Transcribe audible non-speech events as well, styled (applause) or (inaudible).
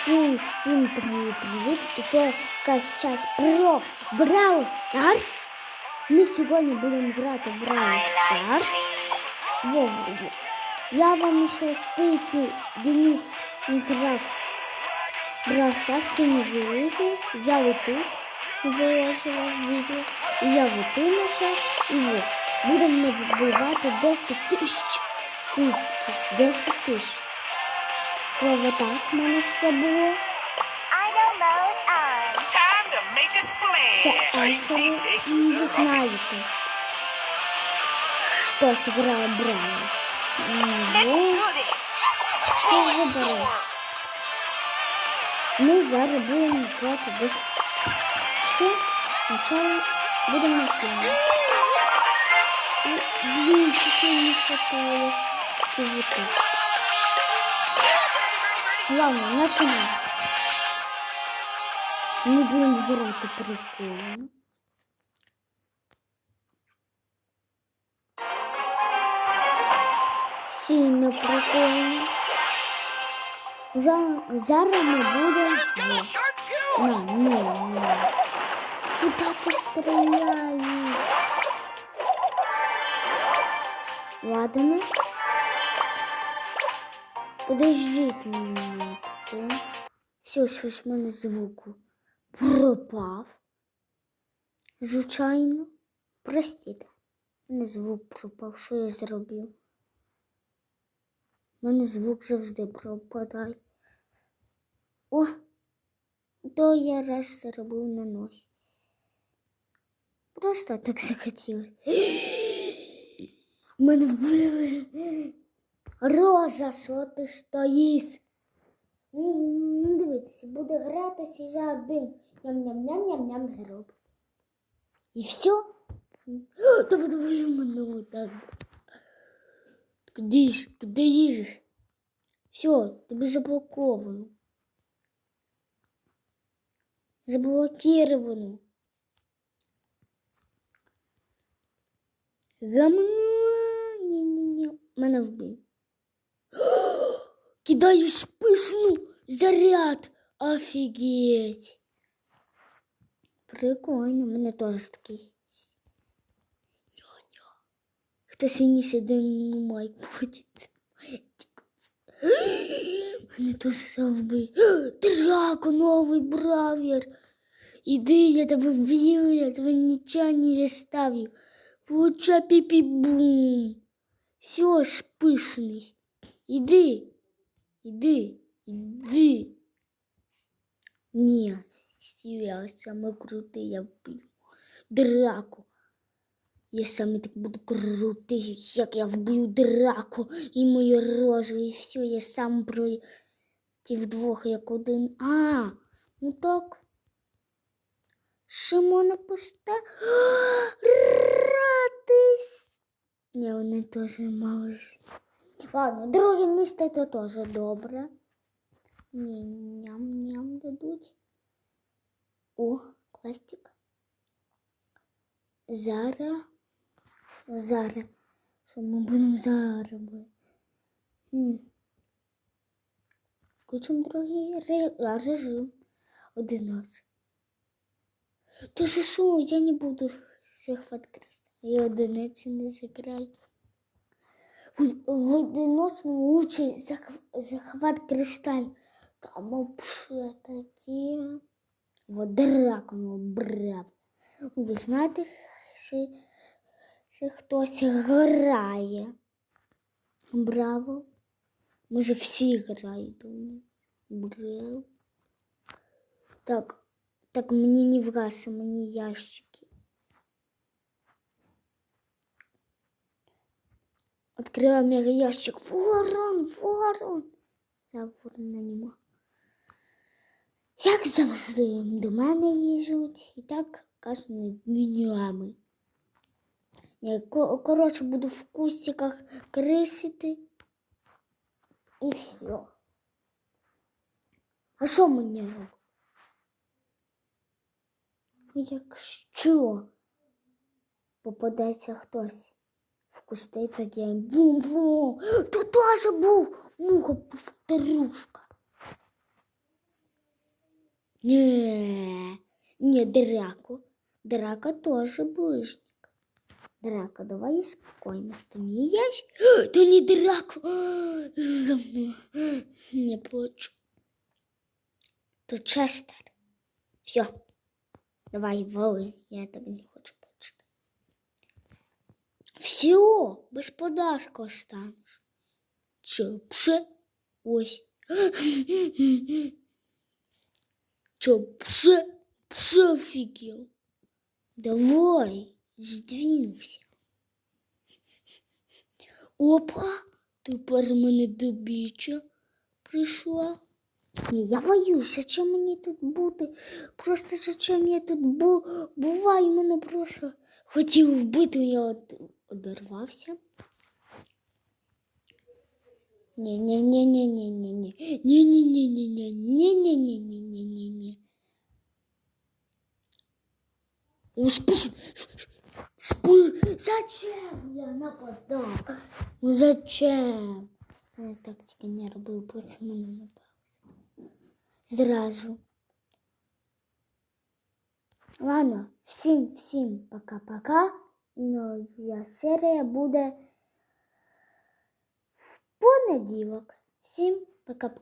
Всім привіт, привіт! І то якась про Brawl Stars. Ми сьогодні будемо грати в Brawl Stars. Я вам ще стільки днів не грав в Brawl не вилізли. Я вот тут не виложила відео. І я вот тут почав. І вот. Будемо вбивати 10 тисяч кубків. 10 тисяч. Слово так в мене все було. A Це. Альфа, ви знаєте. Хтось грає. Let's Ну, do this. Ми зараз будемо грати десь. Все, спочатку будемо фільму. Блін, що не хватало. Чого так? Ладно, починаємо. Ми будемо грати прикольно. Сильно прикольно. За- Зараз ми будемо. На, ні, ні. Куда ти стріляєш? Ладно. Подождіть минутку. Все, щось в мене звуку пропав. Звичайно. Простите. Мене звук пропав. Що я зробив? У мене звук завжди пропадає. О! То я раз зробив на носі. Просто так захотілося. (gasps) Мене вбили. Роза, що ти стоїш? Дивіться, буде гратися я один ням-ням-ням-ням-ням зроблю. І все? Давай, давай мене отак. Куди ж, куди їжеш? Все, тебе заблоковано. Заблокировано. Гамно. Ні-ні-ні. Мене вбив. Кидаю спишну заряд. Офігеть. Прикольно, у мене теж такий. Ньо-ньо. Хтось раніше динамайк буде. Мене (gasps) теж завбив. (gasps) Драко, новий бравер. Іди, я тебе вб'ю, я тебе нічого не заставлю. Получай піпі-бум. Все, спишний. Іди. Іди, іди. Ні, я саме крутий, я вб'ю. Драку. Я саме так буду крутий, як я вб'ю драку і мою розу, і все, я сам проти вдвох, як один. А, ну так. Шимона поста. (gasps) Радість. Ні, вони теж мали. Ладно, друге місце то теж добре. Ні, ням-ням дадуть. О, пластик. Зараз. Зараз. Що ми будемо зараз робити? Включимо другий режим. Одинадцять. Та що, я не буду захват креста. Я одиниці не заграю. В, в лучше захват кристаль. Там вообще таке. Вот дракону брав. Ви знаєте, що, що хтось грає. Браво. Може всі грають, думаю. Браво. Так, так мені не вгаса, мені ящики. Открываем мега ящик. Ворон, ворон. За ворона нема. Як завжди до мене їжуть і так кожними днями. Я, коротше, буду в кустиках крисити. І все. А що мені робити? Якщо попадеться хтось в кусти, так я бум-бум. Тут теж був муха повторюшка. Не, не, Драко. Драко тоже ближник. Драко, давай спокойно. Ты не есть? Ты (gasps) не Драко. (gasps) Не плачу. То Честер. Все. Давай, вали. Я тебе не хочу. Все, без подарка останеш. Че, пше? Ось. Че, пше? Офігел. Давай, здвинувся. Опа, тепер мене добіча прийшла. Ні, я боюся, що мені тут бути. Просто зачем я тут бу... буваю, мене просто хотів вбити, я от... одорвався. Ні, ні, ні, ні, ні, ні, ні. Ні, ні, ні, ні, ні, ні, ні, ні, ні, ні, ні, ні. Спиш... Спи... Зачем я нападав? Ну зачем? Я так тільки не робив, просто мене напали. Зразу. Ладно, всім, всім пока-пока. І нова серія буде в понеділок. Всім пока-пока.